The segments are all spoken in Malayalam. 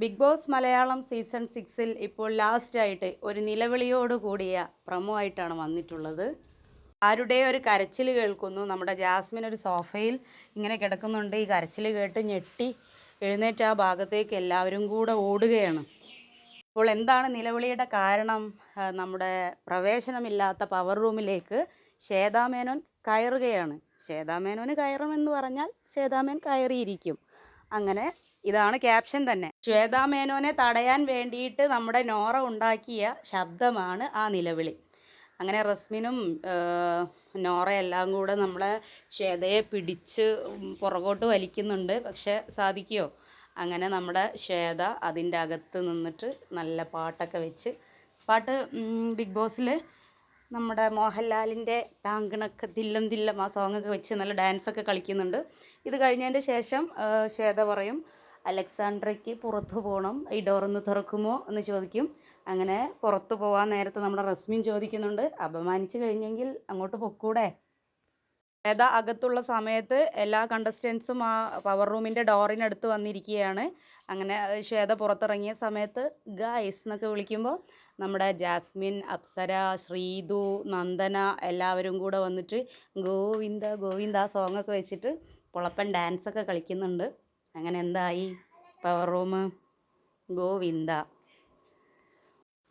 ബിഗ് ബോസ് മലയാളം സീസൺ സിക്സിൽ ഇപ്പോൾ ലാസ്റ്റായിട്ട് ഒരു നിലവിളിയോട് കൂടിയ പ്രമോ ആയിട്ടാണ് വന്നിട്ടുള്ളത്. ആരുടെ ഒരു കരച്ചിൽ കേൾക്കുന്നു. നമ്മുടെ ജാസ്മിൻ ഒരു സോഫയിൽ ഇങ്ങനെ കിടക്കുന്നുണ്ട്. ഈ കരച്ചിൽ കേട്ട് ഞെട്ടി എഴുന്നേറ്റ് ആ ഭാഗത്തേക്ക് എല്ലാവരും കൂടെ ഓടുകയാണ്. അപ്പോൾ എന്താണ് നിലവിളിയുടെ കാരണം? നമ്മുടെ പ്രവേശനമില്ലാത്ത പവർ റൂമിലേക്ക് ശ്വേതാമേനോൻ കയറുകയാണ്. ശ്വേതാമേനോന് കയറുമെന്ന് പറഞ്ഞാൽ ശ്വേതാമേൻ കയറിയിരിക്കും. അങ്ങനെ ഇതാണ് ക്യാപ്ഷൻ തന്നെ. ശ്വേതാമേനോനെ തടയാൻ വേണ്ടിയിട്ട് നമ്മുടെ നോറ ഉണ്ടാക്കിയ ശബ്ദമാണ് ആ നിലവിളി. അങ്ങനെ റസ്മിനും നോറ എല്ലാം കൂടെ നമ്മളെ ശ്വേതയെ പിടിച്ച് പുറകോട്ട് വലിക്കുന്നുണ്ട്. പക്ഷെ സാധിക്കുമോ അങ്ങനെ നമ്മുടെ ശ്വേത അതിന്റെ അകത്ത് നിന്നിട്ട് നല്ല പാട്ടൊക്കെ വെച്ച്. പാട്ട് ബിഗ് ബോസിൽ നമ്മുടെ മോഹൻലാലിന്റെ ടാങ്കിണൊക്കെ ദില്ലം ദില്ലം ആ സോങ്ങൊക്കെ വെച്ച് നല്ല ഡാൻസൊക്കെ കളിക്കുന്നുണ്ട്. ഇത് കഴിഞ്ഞതിന്റെ ശേഷം ശ്വേത പറയും അലക്സാണ്ട്രയ്ക്ക് പുറത്തു പോകണം ഈ ഡോറൊന്ന് തുറക്കുമോ? എന്ന് ചോദിക്കും. അങ്ങനെ പുറത്തു പോകാൻ നേരത്ത് നമ്മുടെ റസ്മിൻ ചോദിക്കുന്നുണ്ട് അപമാനിച്ച് കഴിഞ്ഞെങ്കിൽ അങ്ങോട്ട് പൊക്കൂടെ? ശ്വേത അകത്തുള്ള സമയത്ത് എല്ലാ കണ്ടസ്റ്റൻസും ആ പവർ റൂമിന്റെ ഡോറിനടുത്ത് വന്നിരിക്കുകയാണ്. അങ്ങനെ ശ്വേത പുറത്തിറങ്ങിയ സമയത്ത് ഗൈസ് എന്നൊക്കെ വിളിക്കുമ്പോൾ നമ്മുടെ ജാസ്മിൻ അപ്സര ശ്രീതു നന്ദന എല്ലാവരും കൂടെ വന്നിട്ട് ഗോവിന്ദ ഗോവിന്ദ ആ സോങ്ങൊക്കെ വെച്ചിട്ട് പൊളപ്പൻ ഡാൻസൊക്കെ കളിക്കുന്നുണ്ട്. അങ്ങനെ എന്തായി പവർ റൂം ഗോവിന്ദ.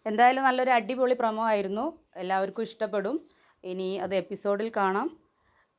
എന്തായാലും നല്ലൊരു അടിപൊളി പ്രമോ ആയിരുന്നു. എല്ലാവർക്കും ഇഷ്ടപ്പെടും. ഇനി അത് എപ്പിസോഡിൽ കാണാം.